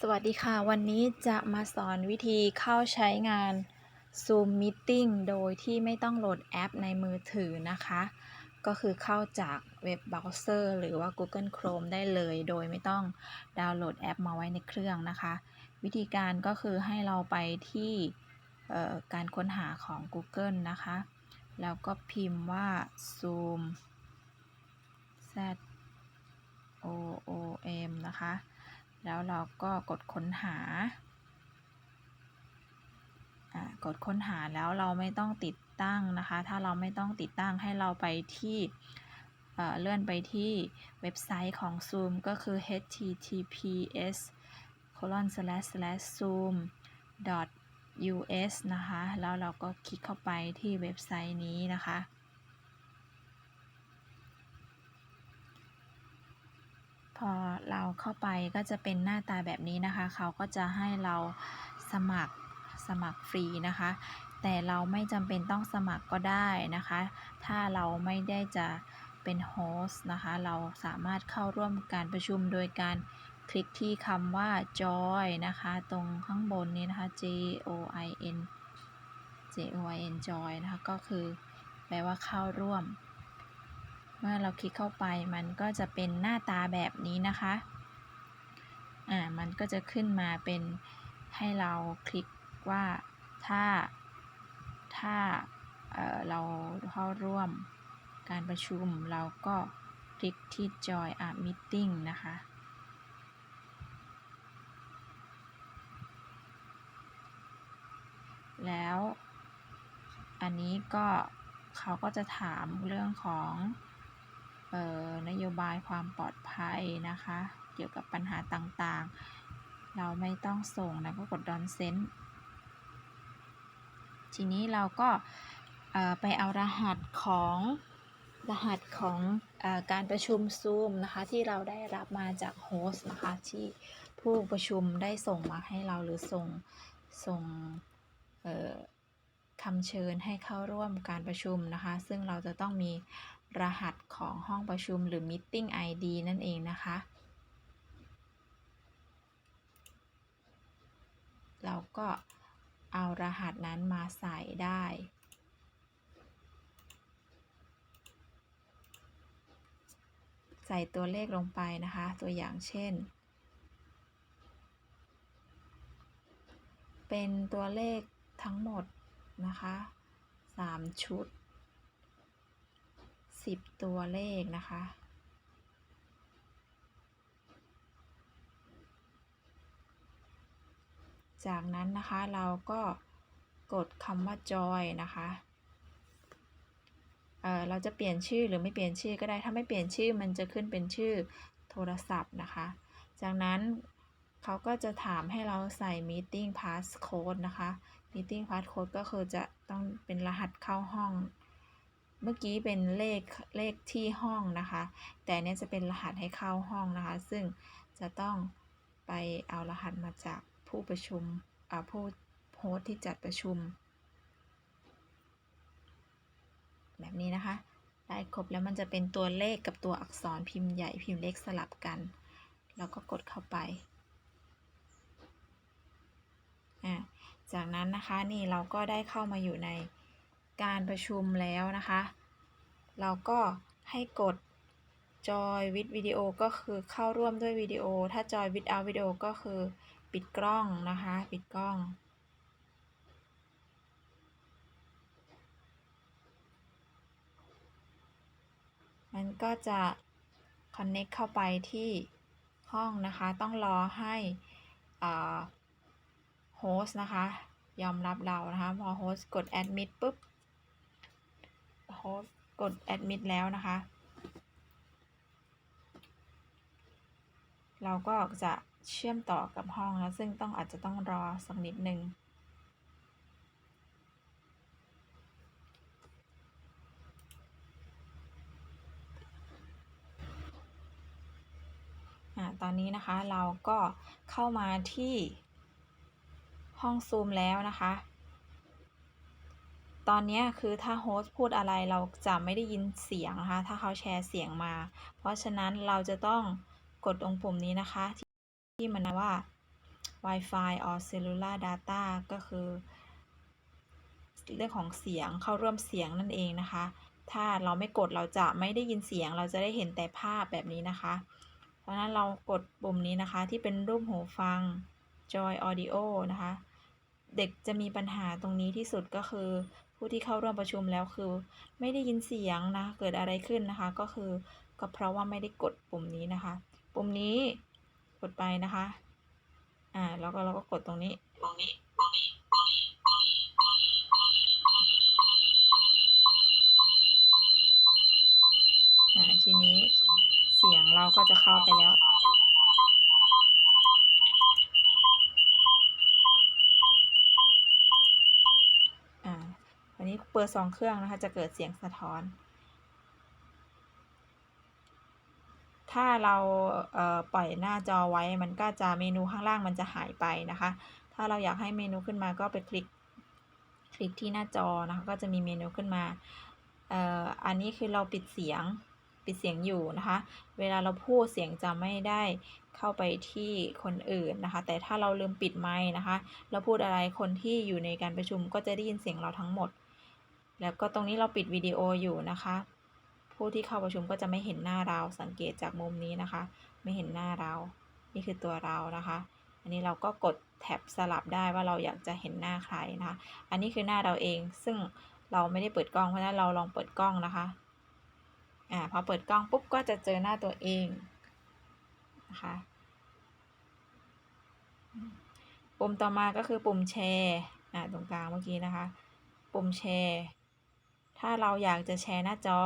สวัสดีค่ะ วันนี้จะมาสอนวิธีเข้าใช้งาน Zoom Meeting โดยที่ไม่ต้องโหลดแอปในมือถือนะคะ ก็คือเข้าจากเว็บเบราว์เซอร์หรือว่า Google Chrome ได้เลย โดยไม่ต้องดาวน์โหลดแอปมาไว้ในเครื่องนะคะ วิธีการก็คือให้เราไปที่การค้นหาของ Google นะคะ แล้วก็พิมพ์ว่า Zoom Z O O M นะคะ แล้วเราก็กดค้นหากดค้นหาแล้วเราไม่ต้องติดตั้งนะคะ ถ้าเราไม่ต้องติดตั้งให้เราไปที่เเลื่อนไปที่เว็บไซต์ของ Zoom ก็คือ https colon slash slash zoom us นะคะ แล้วเราก็คลิกเข้าไปที่เว็บไซต์นี้นะคะ อเราเข้าไปก็จะเป็นหน้าตาแบบนี้นะคะ เขาก็จะให้เราสมัครสมัครฟรีนะคะ แต่เราไม่จำเป็นต้องสมัครก็ได้นะคะ ถ้าเราไม่ได้จะเป็นโฮสต์นะคะ เราสามารถเข้าร่วมการประชุมโดยการคลิกที่คำว่า join นะคะ ตรงข้างบนนี้นะคะ J O I N J O I N join นะคะ ก็คือแปลว่าเข้าร่วม มื่อเราคลิกเข้าไปมันก็จะเป็นหน้าตาแบบนี้นะคะ อ่า มันก็จะขึ้นมาเป็นให้เราคลิกว่าถ้า ถ้าเอ่อเราเข้าร่วมการประชุมเราก็คลิกที่ join a meeting นะคะ แล้วอันนี้ก็เขาก็จะถามเรื่องของ นโยบายความปลอดภัยนะคะ เกี่ยวกับปัญหาต่างๆ เราไม่ต้องส่งนะก็กดดอนเซนทีนี้เราก็ไปเอารหัสของรหัสของอการประชุม Zoom นะคะ ที่เราได้รับมาจากโฮสต์นะคะ ที่ผู้ประชุมได้ส่งมาให้เราหรือส่งส่งคำเชิญให้เข้าร่วมการประชุมนะคะ ซึ่งเราจะต้องมี รหัสของห้องประชุมหรือ Meeting ID นั่นเองนะคะ เราก็เอารหัสนั้นมาใส่ได้ ใส่ตัวเลขลงไปนะคะ ตัวอย่างเช่น เป็นตัวเลขทั้งหมดนะคะ 3 ชุด 10ตัวเลขนะคะ จากนั้นนะคะเราก็กดคำว่า joy นะคะเเราจะเปลี่ยนชื่อหรือไม่เปลี่ยนชื่อก็ได้ ถ้าไม่เปลี่ยนชื่อมันจะขึ้นเป็นชื่อโทรศัพท์นะคะ จากนั้นเขาก็จะถามให้เราใส่ meeting passcode นะคะ meeting passcode ก็คือจะต้องเป็นรหัสเข้าห้อง เมื่อกี้เป็นเลขเลขที่ห้องนะคะ แต่เนี้ยจะเป็นรหัสให้เข้าห้องนะคะ ซึ่งจะต้องไปเอารหัสมาจากผู้ประชุมอ่าผู้โฮสต์ที่จัดประชุม แบบนี้นะคะ ได้ครบแล้วมันจะเป็นตัวเลขกับตัวอักษรพิมพ์ใหญ่พิมพ์เล็กสลับกัน แล้วก็กดเข้าไปจากนั้นนะคะนี่เราก็ได้เข้ามาอยู่ใน การประชุมแล้วนะคะ เราก็ให้กดจอยวิดวิดีโอก็คือเข้าร่วมด้วยวิดีโอ ถ้าจอยวิดเอาวิดีโอก็คือปิดกล้องนะคะ ปิดกล้องมันก็จะ connect เข้าไปที่ห้องนะคะ ต้องรอให้โฮสต์นะคะ ยอมรับเรานะคะ พอโฮสต์กด admit ปุ๊บ โฮสต์กด admit แล้วนะคะ เราก็จะเชื่อมต่อกับห้องนะซึ่งต้องอาจจะต้องรอสักนิดหนึ่งอตอนนี้นะคะเราก็เข้ามาที่ห้องซูมแล้วนะคะ ตอนนี้คือถ้าโฮสต์พูดอะไรเราจะไม่ได้ยินเสียงนะคะ ถ้าเขาแชร์เสียงมา เพราะฉะนั้นเราจะต้องกดตรงปุ่มนี้นะคะที่ที่มันว่า Wi-Fi or cellular data ก็คือ เรื่องของเสียงเข้าร่วมเสียงนั่นเองนะคะ ถ้าเราไม่กดเราจะไม่ได้ยินเสียง เราจะได้เห็นแต่ภาพแบบนี้นะคะ เพราะฉะนั้นเรากดปุ่มนี้นะคะ ที่เป็นรูปหูฟัง Joy Audio นะคะ เด็กจะมีปัญหาตรงนี้ที่สุดก็คือ ผู้ที่เข้าร่วมประชุมแล้วคือ ไม่ได้ยินเสียงนะ เกิดอะไรขึ้นนะคะ ก็คือก็เพราะว่าไม่ได้กดปุ่มนี้นะคะ ปุ่มนี้กดไปนะคะ อ่า แล้วก็เราก็กดตรงนี้ ตรงนี้ ตรงนี้อ่าทีนี้เสียงเราก็จะเข้าไปแล้ว เปิดสองเครื่องนะคะ จะเกิดเสียงสะท้อน ถ้าเราเปล่อยหน้าจอไว้ มันก็จะเมนูข้างล่างมันจะหายไปนะคะ ถ้าเราอยากให้เมนูขึ้นมาก็ไปคลิก คลิกที่หน้าจอนะคะ ก็จะมีเมนูขึ้นมาอันนี้คือเราปิดเสียงปิดเสียงอยู่นะคะ เวลาเราพูดเสียงจะไม่ได้เข้าไปที่คนอื่นนะคะ แต่ถ้าเราลืมปิดไมค์นะคะ เราพูดอะไรคนที่อยู่ในการประชุมก็จะได้ยินเสียงเราทั้งหมด แล้วก็ตรงนี้เราปิดวิดีโออยู่นะคะ ผู้ที่เข้าประชุมก็จะไม่เห็นหน้าเราสังเกตจากมุมนี้นะคะ ไม่เห็นหน้าเรา นี่คือตัวเรานะคะ อันนี้เราก็กดแท็บสลับได้ว่าเราอยากจะเห็นหน้าใครนะคะ อันนี้คือหน้าเราเอง ซึ่งเราไม่ได้เปิดกล้องเพราะฉะนั้นเราลองเปิดกล้องนะคะอ่าพอเปิดกล้องปุ๊บก็จะเจอหน้าตัวเองนะคะปุ่มต่อมาก็คือปุ่มแชร์อ่าตรงกลางเมื่อกี้นะคะ ปุ่มแชร์ ถ้าเราอยากจะแชร์หน้าจอ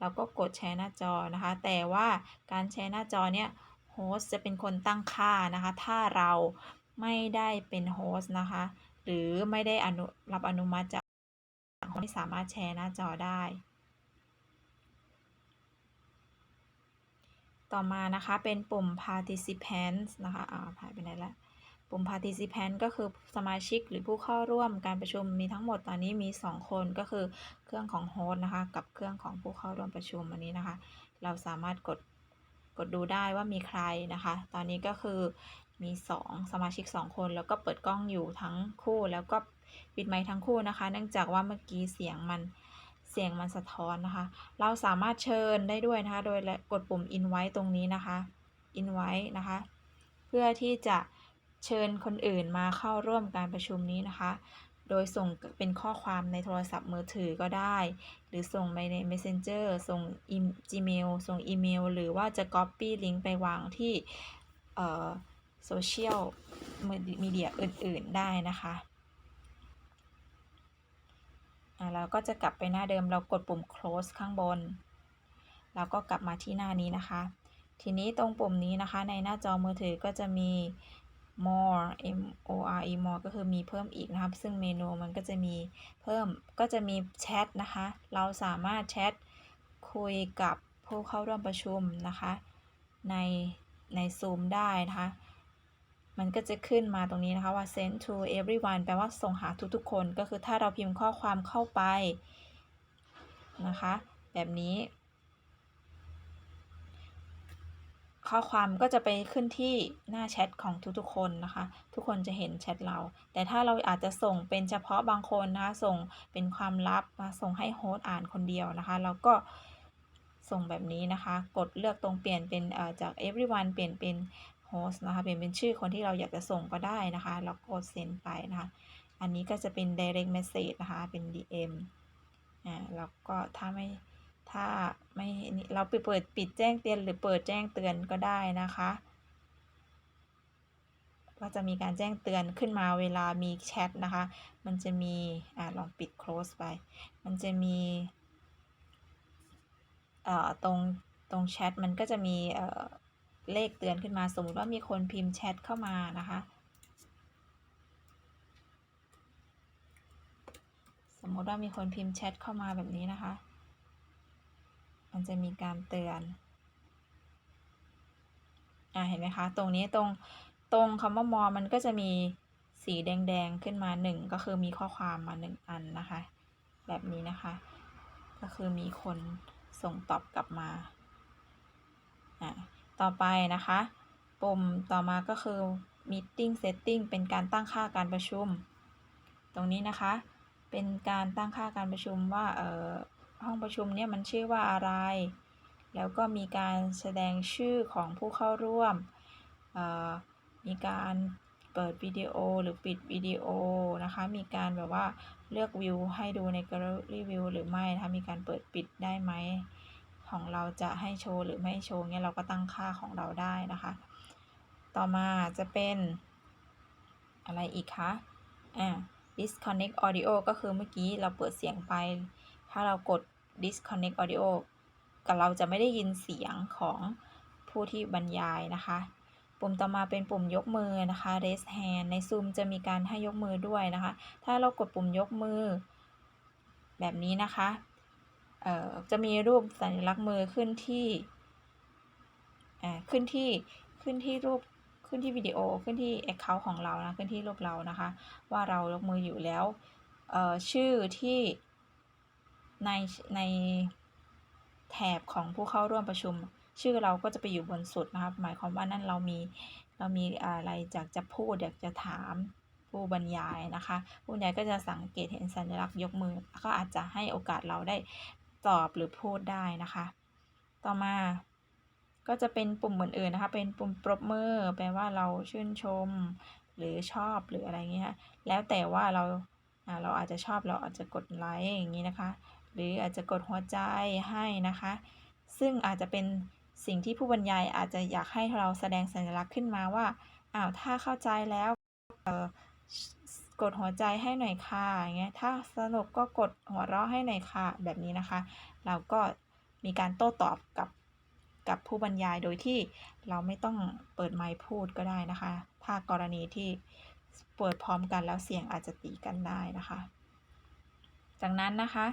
เราก็กดแชร์หน้าจอนะคะ แต่ว่าการแชร์หน้าจอเนี่ยโฮสจะเป็นคนตั้งค่านะคะ ถ้าเราไม่ได้เป็นโฮสนะคะ หรือไม่ได้อนุรับอนุมัติจากคนที่สามารถแชร์หน้าจอได้ ต่อมานะคะเป็นปุ่ม participants นะคะอ่าหายไปไหนและ ปุ่ม participant ก็คือสมาชิกหรือผู้เข้าร่วมการประชุมมีทั้งหมดตอนนี้มี 2 คนก็คือเครื่องของโฮสต์นะคะ กับเครื่องของผู้เข้าร่วมประชุมอันนี้นะคะ เราสามารถกดกดดูได้ว่ามีใครนะคะ ตอนนี้ก็คือมี 2 สมาชิก 2 คน แล้วก็เปิดกล้องอยู่ทั้งคู่แล้วก็ปิดไมค์ทั้งคู่นะคะ เนื่องจากว่าเมื่อกี้เสียงมันเสียงมันสะท้อนนะคะ เราสามารถเชิญได้ด้วยนะคะ โดยกดปุ่ม invite ตรงนี้นะคะ invite นะคะ เพื่อที่จะ เชิญคนอื่นมาเข้าร่วมการประชุมนี้นะคะ โดยส่งเป็นข้อความในโทรศัพท์มือถือก็ได้ หรือส่งไปใน Messenger ส่ง Gmail ส่งอีเมล หรือว่าจะ Copy ลิงก์ไปวางที่โซเชียลมีเดียอื่น ๆ ได้นะคะเราก็จะกลับไปหน้าเดิมเรากดปุ่ม close ข้างบน แล้วก็กลับมาที่หน้านี้นะคะ ทีนี้ตรงปุ่มนี้นะคะ ในหน้าจอมือถือก็จะมี more m o r e more ก็คือมีเพิ่มอีกนะครับ ซึ่งเมนูมันก็จะมีเพิ่มก็จะมีแชทนะคะ เราสามารถแชทคุยกับผู้เข้าร่วมประชุมนะคะ ในใน Zoom ได้นะคะ มันก็จะขึ้นมาตรงนี้นะคะว่า send to everyone แปลว่าส่งหาทุกๆคน ก็คือถ้าเราพิมพ์ข้อความเข้าไปนะคะ แบบนี้ ข้อความก็จะไปขึ้นที่หน้าแชทของทุกๆคนนะคะ ทุกคนจะเห็นแชทเรา แต่ถ้าเราอาจจะส่งเป็นเฉพาะบางคนนะคะ ส่งเป็นความลับมาส่งให้โฮสต์อ่านคนเดียวนะคะ เราก็ส่งแบบนี้นะคะ กดเลือกตรงเปลี่ยนเป็นจาก everyone เปลี่ยนเป็น host นะคะ เปลี่ยนเป็นชื่อคนที่เราอยากจะส่งก็ได้นะคะแล้วกด send ไปนะคะ อันนี้ก็จะเป็น direct message นะคะ เป็น DM อ่า แล้วก็ถ้าไม่ ถ้าไม่เราไปเปิดปิดแจ้งเตือนหรือเปิดแจ้งเตือนก็ได้นะคะ ก็จะมีการแจ้งเตือนขึ้นมาเวลามีแชทนะคะ มันจะมีอ่าลองปิด close ไป มันจะมีเอ่อตรงตรงแชทมันก็จะมีเอ่อเลขเตือนขึ้นมาสมมติว่ามีคนพิมพ์แชทเข้ามานะคะ สมมติว่ามีคนพิมพ์แชทเข้ามาแบบนี้นะคะ มันจะมีการเตือน อ่าเห็นไหมคะ ตรงนี้ตรงตรงคำว่ามอมันก็จะมีสีแดงๆขึ้นมาหนึ่งก็คือมีข้อความมาหนึ่งอันนะคะ แบบนี้นะคะ ก็คือมีคนส่งตอบกลับมา อ่าต่อไปนะคะปุ่มต่อมาก็คือ meeting setting เป็นการตั้งค่าการประชุม ตรงนี้นะคะ เป็นการตั้งค่าการประชุมว่า เออ ห้องประชุมเนี่ยมันชื่อว่าอะไร แล้วก็มีการแสดงชื่อของผู้เข้าร่วม มีการเปิดวิดีโอหรือปิดวิดีโอนะคะ มีการแบบว่าเลือกวิวให้ดูใน Gallery View หรือไม่นะคะ มีการเปิดปิดได้ไหม ของเราจะให้โชว์หรือไม่โชว์เนี่ยเราก็ตั้งค่าของเราได้นะคะ ต่อมาจะเป็นอะไรอีกคะ อ่า disconnect audio ก็คือเมื่อกี้เราเปิดเสียงไป ถ้าเรากด disconnect audio กับเราจะไม่ได้ยินเสียงของผู้ที่บรรยายนะคะ ปุ่มต่อมาเป็นปุ่มยกมือนะคะ raise hand ใน Zoom จะมีการให้ยกมือด้วยนะคะ ถ้าเรากดปุ่มยกมือ แบบนี้นะคะเอ่อจะมีรูปสัญลักษณ์มือขึ้นที่อ่าขึ้นที่ขึ้นที่รูปขึ้นที่วิดีโอขึ้นที่ Account ของเรานะขึ้นที่รูปเรานะคะ ว่าเรายกมืออยู่แล้วเอ่อชื่อที่ ในในแถบของผู้เข้าร่วมประชุม ชื่อเราก็จะไปอยู่บนสุดนะครับ หมายความว่านั่นเรามีเรามีอะไรอยากจะพูดอยากจะถามผู้บรรยายนะคะ ผู้บรรยายก็จะสังเกตเห็นสัญลักษณ์ยกมือ ก็อาจจะให้โอกาสเราได้ตอบหรือพูดได้นะคะ ต่อมาก็จะเป็นปุ่มอื่นๆนะคะ เป็นปุ่มปรบมือ แปลว่าเราชื่นชม หรือชอบหรืออะไรเงี้ย แล้วแต่ว่าเราอ่าเราอาจจะชอบเราอาจจะกดไลค์อย่างนี้นะคะ หรืออาจจะกดหัวใจให้นะคะ ซึ่งอาจจะเป็นสิ่งที่ผู้บรรยายอาจจะอยากให้เราแสดงสัญลักษณ์ขึ้นมาว่าอ้าวถ้าเข้าใจแล้วกดหัวใจให้หน่อยค่ะอย่างเงี้ยถ้าสนุกก็กดหัวเราะให้หน่อยค่ะ แบบนี้นะคะ เราก็มีการโต้ตอบกับกับผู้บรรยายโดยที่เราไม่ต้องเปิดไมค์พูดก็ได้นะคะ ถ้ากรณีที่เปิดพร้อมกันแล้วเสียงอาจจะตีกันได้นะคะ จากนั้นนะคะ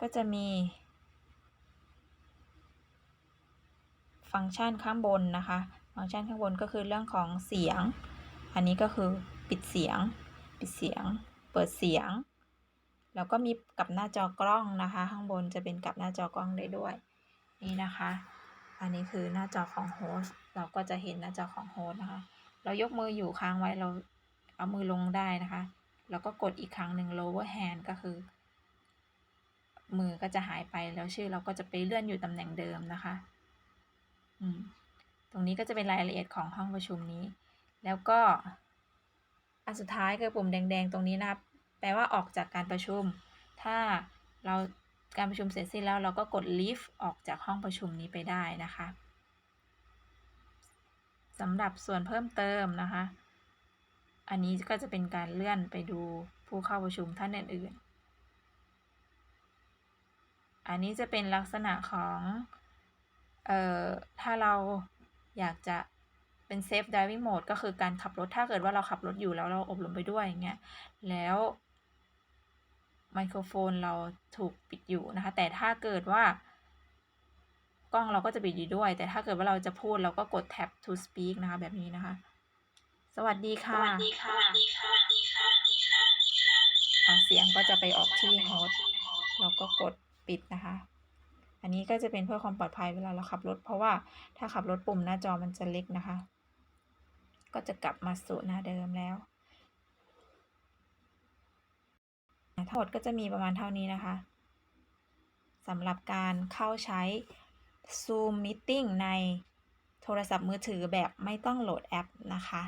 ก็จะมี ฟังก์ชันข้างบนนะคะ ฟังก์ชันข้างบนก็คือเรื่องของเสียง อันนี้ก็คือปิดเสียง ปิดเสียง เปิดเสียง แล้วก็มีกับหน้าจอกล้องนะคะ ข้างบนจะเป็นกับหน้าจอกล้องได้ด้วย นี่นะคะ อันนี้คือหน้าจอของโฮสต์เราก็จะเห็นหน้าจอของโฮสต์นะคะ เรายกมืออยู่ค้างไว้เราเอามือลงได้นะคะ แล้วก็กดอีกครั้งหนึ่ง lower hand ก็คือ มือก็จะหายไปแล้วชื่อเราก็จะไปเลื่อนอยู่ตำแหน่งเดิมนะคะตรงนี้ก็จะเป็นรายละเอียดของห้องประชุมนี้ แล้วก็อันสุดท้ายคือปุ่มแดง ๆ ตรงนี้นะครับแปลว่าออกจากการประชุม ถ้าเราการประชุมเสร็จสิ้นแล้วเราก็กด leave ออกจากห้องประชุมนี้ไปได้นะคะสำหรับส่วนเพิ่มเติมนะคะ อันนี้ก็จะเป็นการเลื่อนไปดูผู้เข้าประชุมท่านอื่นๆ อันนี้จะเป็นลักษณะของเอ่อถ้าเราอยากจะเป็น safe driving mode ก็คือการขับรถถ้าเกิดว่าเราขับรถอยู่แล้วเราอบรมไปด้วยอย่างเงี้ยแล้วไมโครโฟนเราถูกปิดอยู่นะคะ แต่ถ้าเกิดว่ากล้องเราก็จะปิดอยู่ด้วย แต่ถ้าเกิดว่าเราจะพูดเราก็กด tab to speak นะคะ แบบนี้นะคะ สวัสดีค่ะ สวัสดีค่ะอ่าเสียงก็จะไปออกที่โฮสต์เราก็กด ปิดนะคะ อันนี้ก็จะเป็นเพื่อความปลอดภัยเวลาเราขับรถ เพราะว่าถ้าขับรถปุ่มหน้าจอมันจะเล็กนะคะ ก็จะกลับมาสู่หน้าเดิมแล้วทั้งหมดก็จะมีประมาณเท่านี้นะคะสำหรับการเข้าใช้ Zoom Meeting ในโทรศัพท์มือถือแบบไม่ต้องโหลดแอปนะคะ